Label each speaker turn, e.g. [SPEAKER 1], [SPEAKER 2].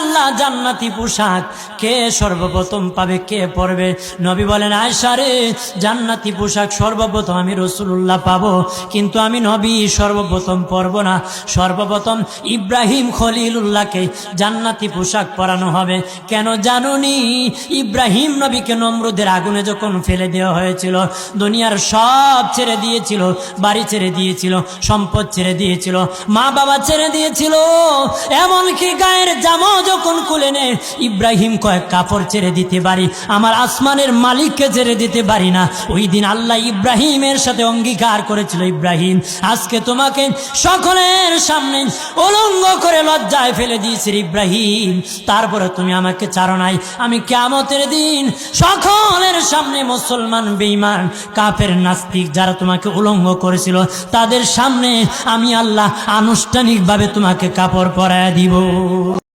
[SPEAKER 1] আল্লাহ, জান্নাতি পোশাক কে সর্বপ্রথম পাবে, কে নবী বলেন জান্নাতি পোশাক সর্বপ্রথম আমি রসুল্লাহ পাবো। কিন্তু আমি নবী সর্বপ্রথম পরব না। সর্বপ্রথম ইব্রাহিম খলিলুল্লাহকে জান্নাতি পোশাক পরানো হবে। কেন জানুনি? ইব্রাহিম নবীকে নমরুদের আগুনে যখন ফেলে দেওয়া হয়েছিল, দুনিয়ার সব ছেড়ে দিয়েছিল, বাড়ি ছেড়ে দিয়েছিল, সম্পদ ছেড়ে দিয়েছিল মা বাবা ছেড়ে দিয়েছিল, এমনকি গায়ের জামাও যখন খুলে নে। ইব্রাহিম কয়েক কাপড় ছেড়ে দিতে পারি। আমার আসমানের মালিককে ছেড়ে দিতে পারি না। ওই দিন আল্লাহ ইব্রাহিমের সাথে অঙ্গীকার করেছিল, ইব্রাহিম, আজকে তোমাকে সকলের সামনে উলঙ্গ করে লজ্জায় ফেলে দিয়েছি ইব্রাহিম। তারপরে তুমি আমাকে চারো নাই। আমি কেমতের দিন সকলের সামনে মুসলমান বেইমান কাপের নাস্তিক যারা তোমাকে উলঙ্গ করেছিল, তাদের সামনে আমি আল্লাহ আনুষ্ঠানিকভাবে তোমাকে কাপড় পরায় দিব।